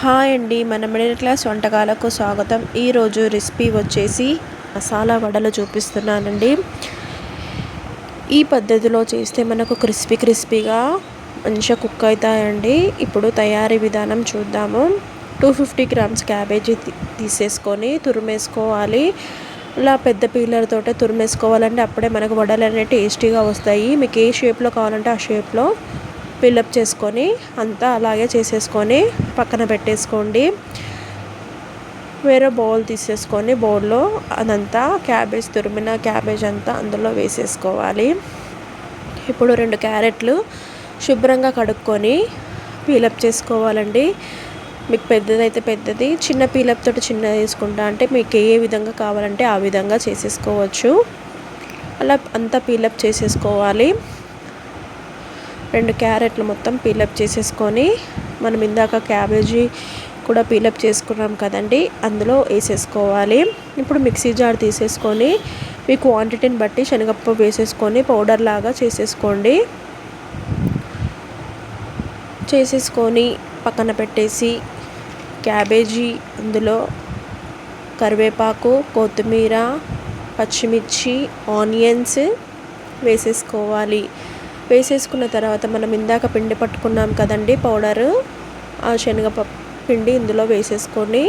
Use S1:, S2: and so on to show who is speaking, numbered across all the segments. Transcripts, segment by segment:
S1: Hi అండి మన middle class వంటకాలకు స్వాగతం. ఈరోజు రెసిపీ వచ్చేసి మసాలా వడలు చూపిస్తున్నానండి. ఈ పద్ధతిలో చేస్తే మనకు క్రిస్పీ క్రిస్పీగా మంచిగా కుక్ అవుతాయండి. ఇప్పుడు తయారీ విధానం చూద్దాము. టూ ఫిఫ్టీ గ్రామ్స్ క్యాబేజీ తీసేసుకొని తురిమేసుకోవాలి. ఇలా పెద్ద పీలర్తో తురిమేసుకోవాలంటే అప్పుడే మనకు వడలు అనేవి టేస్టీగా వస్తాయి. మీకు ఏ షేప్లో కావాలంటే ఆ షేప్లో ఫిల్అప్ చేసుకొని అంతా అలాగే చేసేసుకొని పక్కన పెట్టేసుకోండి. వేరే బౌల్ తీసేసుకొని బౌల్లో అదంతా క్యాబేజ్ తురిమిన క్యాబేజ్ అంతా అందులో వేసేసుకోవాలి. ఇప్పుడు రెండు క్యారెట్లు శుభ్రంగా కడుక్కొని పీలప్ చేసుకోవాలండి. మీకు పెద్దదైతే పెద్దది చిన్న పీలప్ తోటి చిన్న తీసుకుంటా అంటే మీకు ఏ విధంగా కావాలంటే ఆ విధంగా చేసేసుకోవచ్చు. అలా అంతా పీలప్ చేసేసుకోవాలి. రెండు క్యారెట్లు మొత్తం పీలప్ చేసేసుకొని మనం ఇందాక క్యాబేజీ కూడా పీలప్ చేసుకున్నాం కదండి అందులో వేసేసుకోవాలి. ఇప్పుడు మిక్సీ జార్ తీసేసుకొని మీ క్వాంటిటీని బట్టి శనగపప్పు వేసేసుకొని పౌడర్ లాగా చేసేసుకోండి. చేసేసుకొని పక్కన పెట్టేసి క్యాబేజీ అందులో కరివేపాకు కొత్తిమీర పచ్చిమిర్చి ఆనియన్స్ వేసేసుకోవాలి. వేసేసుకున్న తర్వాత మనం ఇందాక పిండి పట్టుకున్నాం కదండి పౌడరు ఆ శనగపప్పు పిండి ఇందులో వేసేసుకొని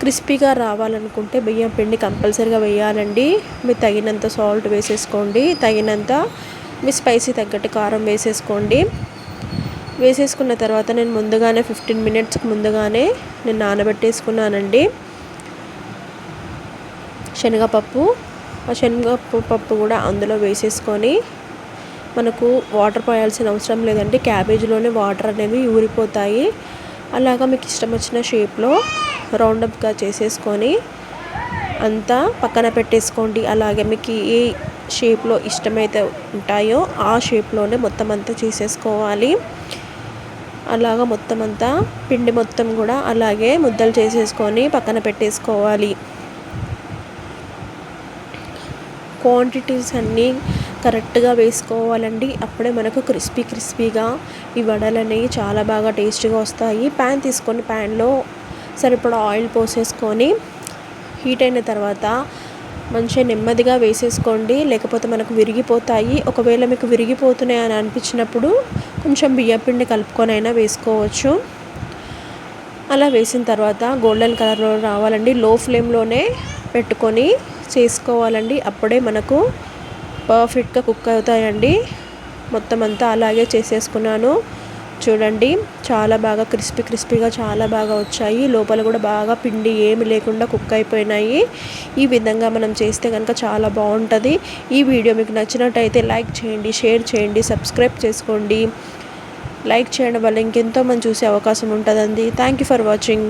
S1: క్రిస్పీగా రావాలనుకుంటే బియ్యం పిండి కంపల్సరీగా వేయాలండి. మీరు తగినంత సాల్ట్ వేసేసుకోండి. తగినంత మీ స్పైసీ తగ్గట్టు కారం వేసేసుకోండి. వేసేసుకున్న తర్వాత నేను ముందుగానే ఫిఫ్టీన్ మినిట్స్కి ముందుగానే నేను నానబెట్టేసుకున్నానండి. శనగపప్పు ఆ శనగపప్పు పప్పు కూడా అందులో వేసేసుకొని మనకు వాటర్ పోయాల్సిన అవసరం లేదండి. క్యాబేజీలోనే వాటర్ అనేవి ఊరిపోతాయి. అలాగా మీకు ఇష్టం వచ్చిన షేప్లో రౌండప్గా చేసేసుకొని అంతా పక్కన పెట్టేసుకోండి. అలాగే మీకు ఏ షేప్లో ఇష్టమైతే ఉంటాయో ఆ షేప్లోనే మొత్తం అంతా చేసేసుకోవాలి. అలాగా మొత్తం అంతా పిండి మొత్తం కూడా అలాగే ముద్దలు చేసేసుకొని పక్కన పెట్టేసుకోవాలి. క్వాంటిటీస్ అన్నీ కరెక్ట్గా వేసుకోవాలండి. అప్పుడే మనకు క్రిస్పీ క్రిస్పీగా ఈ వడలు అనేవి చాలా బాగా టేస్ట్గా వస్తాయి. ప్యాన్ తీసుకొని ప్యాన్లో సరిపడా ఆయిల్ పోసేసుకొని హీట్ అయిన తర్వాత మంచిగా నెమ్మదిగా వేసేసుకోండి. లేకపోతే మనకు విరిగిపోతాయి. ఒకవేళ మీకు విరిగిపోతున్నాయి అని అనిపించినప్పుడు కొంచెం బియ్యపిండి కలుపుకొని అయినా వేసుకోవచ్చు. అలా వేసిన తర్వాత గోల్డెన్ కలర్లో రావాలండి. లో ఫ్లేమ్లోనే పెట్టుకొని చేసుకోవాలండి. అప్పుడే మనకు పర్ఫెక్ట్గా కుక్ అవుతాయండి. మొత్తం అంతా అలాగే చేసేసుకున్నాను. చూడండి చాలా బాగా క్రిస్పీ క్రిస్పీగా చాలా బాగా వచ్చాయి. లోపల కూడా బాగా పిండి ఏమి లేకుండా కుక్ అయిపోయినాయి. ఈ విధంగా మనం చేస్తే కనుక చాలా బాగుంటుంది. ఈ వీడియో మీకు నచ్చినట్టయితే లైక్ చేయండి షేర్ చేయండి సబ్స్క్రైబ్ చేసుకోండి. లైక్ చేయడం వల్ల ఇంకెంతో మంది చూసే అవకాశం ఉంటుందండి. Thank you for watching